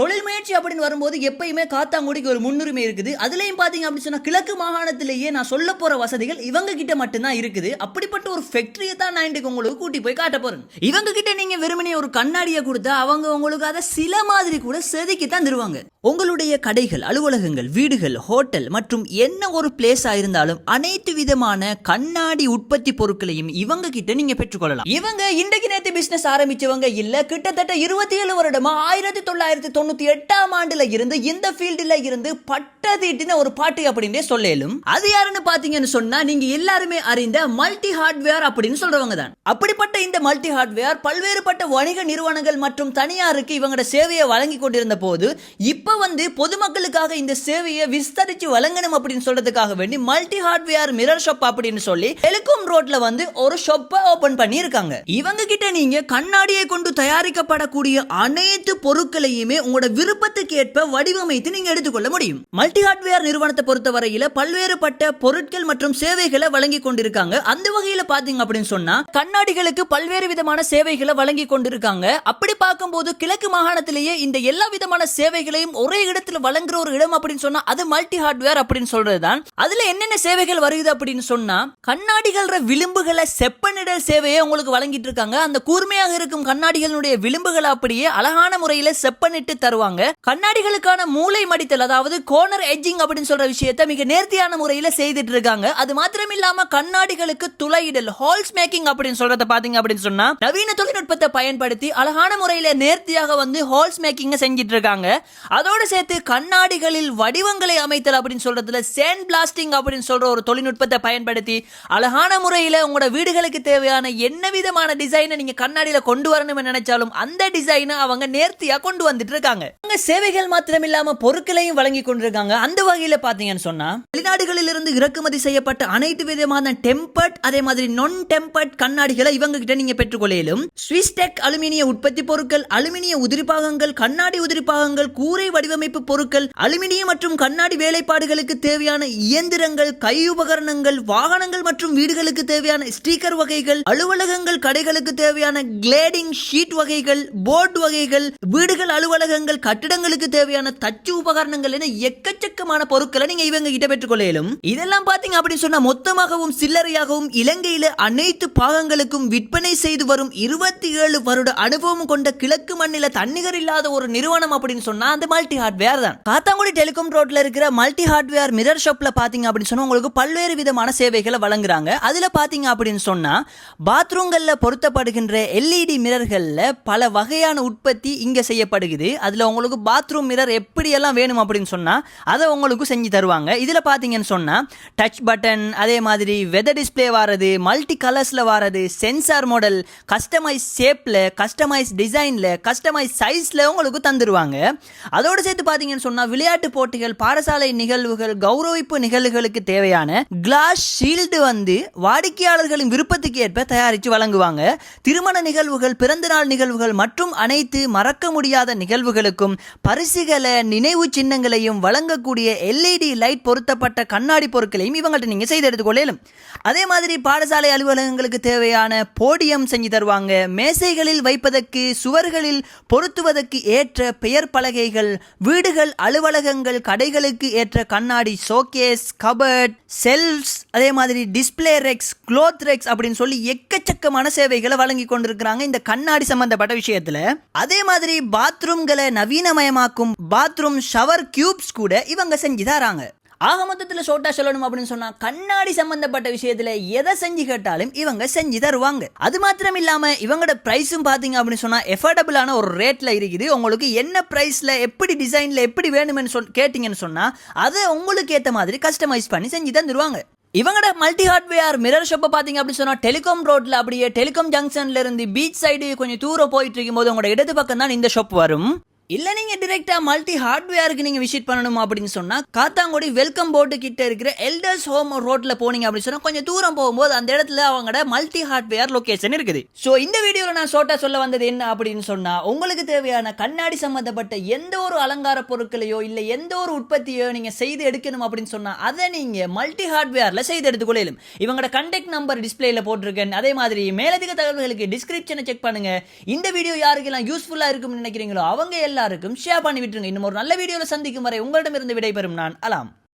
தொழில் முயற்சி அப்படின்னு வரும்போது எப்பயுமே காத்தாங்குடிக்கு ஒரு முன்னுரிமை இருக்குது. அதுலேயும் பார்த்தீங்க அப்படின்னு சொன்னா கிழக்கு மாகாணத்திலேயே நான் சொல்ல போகிற வசதிகள் இவங்க கிட்ட மட்டும்தான் இருக்குது. அப்படிப்பட்ட ஒரு ஃபேக்டரியை தான் நான் இன்றைக்கு உங்களுக்கு கூட்டி போய் காட்ட போகிறேன் இவங்க கிட்ட நீங்கள் வெறுமனே ஒரு கண்ணாடியை கொடுத்தா அவங்க உங்களுக்கு அதை சில மாதிரி கூட செதுக்கி தான் தருவாங்க. உங்களுடைய கடைகள் அலுவலகங்கள் வீடுகள் ஹோட்டல் மற்றும் என்ன ஒரு பிளேஸாக இருந்தாலும் அனைத்து விதமான கண்ணாடி உற்பத்தி பொருட்களையும் இவங்க கிட்ட நீங்க பெற்றுக்கொள்ளலாம். இவங்க இன்றைக்கு நேற்று பிஸ்னஸ் ஆரம்பிச்சவங்க இல்லை கிட்டத்தட்ட இருபத்தி ஏழு வருடமா ஆயிரத்தி தொள்ளாயிரத்தி தொண்ணூத்தி எட்டாம் ஆண்டுல இருந்து இந்த ஃபீல்டுல இருந்து பட்டதீட்டின ஒரு பாட்டு அப்படின்னே சொல்லலும். அது யாருன்னு பாத்தீங்கன்னு சொன்னா நீங்க எல்லாருமே அறிந்த மல்டி ஹார்ட்வேர் அப்படின்னு சொல்றவங்க தான். அப்படிப்பட்ட இந்த மல்டி ஹார்ட்வேர் பல்வேறுபட்ட வணிக நிறுவனங்கள் மற்றும் தனியாருக்கு இவங்களோட சேவையை வழங்கி கொண்டிருந்த போது இப்ப வந்து பொதுமக்களுக்காக இந்த சேவையை விஸ்தரிச்சு வழங்கணும் அப்படின்னு சொல்றதுக்காக வேண்டி மல்டி ஹார்ட்வேர் மிரர் ஷாப் அப்படின்னு சொல்லி டெலிகாம் ரோட்ல வந்து ஒரு ஷாப்பை ஓபன் பண்ணி இருக்காங்க இவங்க கிட்ட நீங்க கண்ணாடியை கொண்டு தயாரிக்கப்படக்கூடிய அனைத்து பொருட்களையுமே உங்களோட விருப்பத்துக்கு ஏற்ப வடிவமைத்து நீங்க எடுத்துக்கொள்ள முடியும். மல்டி ஹார்ட்வேர் நிறுவனத்தை பொறுத்தவரையில பல்வேறுபட்ட பொருட்கள் மற்றும் சேவைகளை வழங்கி கொண்டிருக்காங்க. அந்த வகையில பாத்தீங்க அப்படின்னு சொன்னா கண்ணாடிகளுக்கு பல்வேறு விதமான சேவைகளை வழங்கி கொண்டிருக்காங்க. அப்படி பார்க்கும்போது கிழக்கு மாகாணத்திலேயே இந்த எல்லா விதமான சேவைகளையும் ஒரே இடத்துல வழங்குற ஒரு இடம் அப்படின்னு சொன்னா அது மல்டி ஹார்ட்வேர் அப்படின்னு சொல்றதுதான். அதுல என்னென்ன சேவைகள் வருது அப்படின்னு சொன்னா கண்ணாடிகள விளிம்புகளை செப்பனிடல் சேவையை உங்களுக்கு வழங்கிட்டு இருக்காங்க. அந்த கூர்மையாக இருக்கும் கண்ணாடிகளுடைய விளிம்புகளை அப்படியே அழகான முறையில செப்பனிட்டு தருவாங்க. கண்ணாடிகளுக்கான மூளை மடித்தல் அதாவது கோனர் எட்ஜிங் அப்படின்னு சொல்ற விஷயத்தை மிக நேர்த்தியான முறையில செய்துட்டு இருக்காங்க அது மாத்திரம் இல்லாம கண்ணாடிகளுக்கு துளையிடல் ஹால்ஸ் மேக்கிங் அப்படின்னு சொல்றத பாத்தீங்க அப்படின்னு சொன்னா நவீன தொழில்நுட்பத்தை பயன்படுத்தி அழகான முறையில நேர்த்தியாக வந்து ஹால்ஸ் மேக்கிங்க செஞ்சிட்டு இருக்காங்க அதோடு சேர்த்து கண்ணாடிகளில் வடிவங்களை அமைத்தல் அப்படின்னு சொல்றதுல சேன் பிளாஸ்டிங் அப்படின்னு சொல்ற ஒரு தொழில்நுட்பத்தை பயன்படுத்தி அழகான முறையில உங்களோட வீடுகளுக்கு தேவையான என்ன விதமான டிசைனை நீங்க கண்ணாடியில கொண்டு வரணும்னு நினைச்சாலும் அந்த டிசைனை அவங்க நேர்த்தியா கொண்டு வந்துட்டு இருக்காங்க அவங்க சேவைகள் மாத்திரம் இல்லாம பொருட்களையும் வழங்கி கொண்டிருக்காங்க. அந்த வகையில பாத்தீங்கன்னு சொன்னா வெளிநாடுகளில் இருந்து இறக்குமதி செய்யப்பட்ட அனைத்து விதமான டெம்பர்ட் அதே மாதிரி நான் டெம்பர்ட் கண்ணாடிகளை இவங்க கிட்ட நீங்க பெற்றுக்கொள்ளையிலும் ஸ்விஸ் டெக் அலுமினிய உற்பத்தி பொருட்கள் அலுமினிய உதிரிப்பாகங்கள் கண்ணாடி உதிரிப்பாகங்கள் கூரை வடிவமைப்பு பொருட்கள் அலுமினியம் மற்றும் கண்ணாடி வேலைப்பாடுகளுக்கு தேவையான இயந்திரங்கள் கை உபகரணங்கள் வாகனங்கள் மற்றும் வீடுகளுக்கு தேவையான ஸ்டீக்கர் வகைகள் அலுவலகங்கள் கடைகளுக்கு தேவையான கிளேடிங் ஷீட் வகைகள் போர்டு வகைகள் வீடுகள் அலுவலகங்கள் கட்டிடங்களுக்கு தேவையான தச்சு உபகரணங்கள் என எக்கச்சக்கமான பொருட்களை நீங்க இவங்க கிட்ட பெற்றுக்கொள்ளையிலும் இதெல்லாம் பாத்தீங்க அப்படின்னு சொன்னா மொத்தமாகவும் சில்லறையாகவும் இலங்கையில அனைத்து பாகங்களுக்கும் விற்பனை செய்து வரும் இருபத்தி ஏழு வருட அனுபவம் கொண்ட கிழக்கு மண்ணில தன்னிகர் இல்லாத ஒரு நிறுவனம் அப்படின்னு சொன்னா அந்த மல்டி ஹார்ட்வேர் தான். காத்தாங்குடி டெலிகாம் ரோட்ல இருக்கிற மல்டி ஹார்ட்வேர் மிரர் ஷாப்ல பாத்தீங்க அப்படின்னு சொன்னா உங்களுக்கு பல்வேறு விதமான சேவைகளை வழங்குறாங்க. அதுல பாத்தீங்க அப்படின்னு சொன்னா பாத்ரூம்கள்ல பொருத்தப்படுகின்ற எல்இடி மிரர்கள்ல பல வகையான உற்பத்தி இங்க செய்யப்படுகிறது. அதில் உங்களுக்கு பாத்ரூம் மிரர் எப்படியெல்லாம் வேணும் அப்படின்னு சொன்னால் அதை உங்களுக்கு செஞ்சு தருவாங்க. இதில் பார்த்தீங்கன்னு சொன்னால் டச் பட்டன் அதே மாதிரி வெதர் டிஸ்பிளே வாரது மல்டி கலர்ஸில் வாரது சென்சார் மாடல் கஸ்டமைஸ் ஷேப்பில் கஸ்டமைஸ் டிசைனில் கஸ்டமைஸ் சைஸில் உங்களுக்கு தந்துடுவாங்க அதோடு சேர்த்து பார்த்தீங்கன்னு சொன்னால் விளையாட்டு போட்டிகள் பாடசாலை நிகழ்வுகள் கௌரவிப்பு நிகழ்வுகளுக்கு தேவையான கிளாஸ் ஷீல்டு வந்து வாடிக்கையாளர்களின் விருப்பத்துக்கு ஏற்ப தயாரித்து வழங்குவாங்க. திருமண நிகழ்வுகள் பிறந்தநாள் நிகழ்வுகள் மற்றும் அனைத்து மறக்க முடியாத நிகழ்வுகள் நிகழ்வுகளுக்கும் பரிசுகளை நினைவு சின்னங்களையும் வழங்கக்கூடிய எல்இடி லைட் பொருத்தப்பட்ட கண்ணாடி பொருட்களையும் இவங்கள்ட்ட நீங்க செய்து எடுத்துக்கொள்ளலும். அதே மாதிரி பாடசாலை அலுவலகங்களுக்கு தேவையான போடியம் செஞ்சு தருவாங்க. மேசைகளில் வைப்பதற்கு சுவர்களில் பொருத்துவதற்கு ஏற்ற பெயர் பலகைகள் வீடுகள் அலுவலகங்கள் கடைகளுக்கு ஏற்ற கண்ணாடி ஷோகேஸ் கபர்ட் செல்ஸ் அதே மாதிரி டிஸ்பிளே ரெக்ஸ் க்ளோத் ரெக்ஸ் அப்படின்னு சொல்லி எக்கச்சக்கமான சேவைகளை வழங்கி கொண்டிருக்கிறாங்க இந்த கண்ணாடி சம்பந்தப்பட்ட விஷயத்துல. அதே மாதிரி பாத்ரூம்களை நவீனமயமாக்கும் பாத்ரூம் ஷவர் கியூப்ஸ் கூட இவங்க செஞ்சு தராங்க. ஆக மொத்தத்தில் ஷோட்டா சொல்லணும் அப்படின்னு சொன்னா கண்ணாடி சம்பந்தப்பட்ட விஷயத்துல எதை செஞ்சு கேட்டாலும் இவங்க செஞ்சு தருவாங்க. அது மாத்திரம் இல்லாம இவங்களோட பிரைஸும் பாத்தீங்க அப்படின்னு சொன்னா எஃபோர்டபுளான ஒரு ரேட்ல இருக்குது. உங்களுக்கு என்ன பிரைஸ்ல எப்படி டிசைன்ல எப்படி வேணும்னு சொல் கேட்டீங்கன்னு சொன்னா அதை உங்களுக்கு ஏத்த மாதிரி கஸ்டமைஸ் பண்ணி செஞ்சு தந்துருவாங்க. இவங்களோட மல்டி ஹார்ட்வேர் மிரர் ஷாப்பை பார்த்தீங்க அப்படின்னு சொன்னால் டெலிகாம் ரோட்டில் அப்படியே டெலிகாம் ஜங்ஷன்ல இருந்து பீச் சைடு கொஞ்சம் தூரம் போயிட்டு இருக்கும்போது உங்களோட இடது பக்கம் தான் இந்த ஷாப் வரும். இல்லை நீங்கள் டிரெக்டாக மல்டி ஹார்ட்வேருக்கு நீங்கள் விசிட் பண்ணணும் அப்படின்னு சொன்னால் காத்தாங்குடி வெல்கம் போர்டு கிட்ட இருக்கிற எல்டர்ஸ் ஹோம் ரோட்டில் போனீங்க அப்படின்னு சொன்னால் கொஞ்சம் தூரம் போகும்போது அந்த இடத்துல அவங்களோட மல்டி ஹார்ட்வேர் லொக்கேஷன் இருக்குது. ஸோ இந்த வீடியோவில் நான் ஷோட்டாக சொல்ல வந்தது என்ன அப்படின்னு சொன்னால் உங்களுக்கு தேவையான கண்ணாடி சம்மந்தப்பட்ட எந்த ஒரு அலங்கார பொருட்களையோ இல்லை எந்த ஒரு உற்பத்தியோ நீங்கள் செய்து எடுக்கணும் அப்படின்னு சொன்னால் அதை நீங்கள் மல்டி ஹார்ட்வேரில் செய்து எடுத்துக்கொள்ளும் இவங்களோட கண்டெக்ட் நம்பர் டிஸ்பிளேயில் போட்டிருக்கேன். அதே மாதிரி மேலதிக தகவல்களுக்கு டிஸ்கிரிப்ஷனை செக் பண்ணுங்கள் இந்த வீடியோ யாருக்கெல்லாம் யூஸ்ஃபுல்லாக இருக்கும்னு நினைக்கிறீங்களோ அவங்க எல்லாம் எல்லாருக்கும் ஷேர் பண்ணி விட்டுருங்க. இன்னும் ஒரு நல்ல வீடியோவில் சந்திக்கும் வரை உங்களிடமிருந்து விடைபெறும் நான் அலாம்.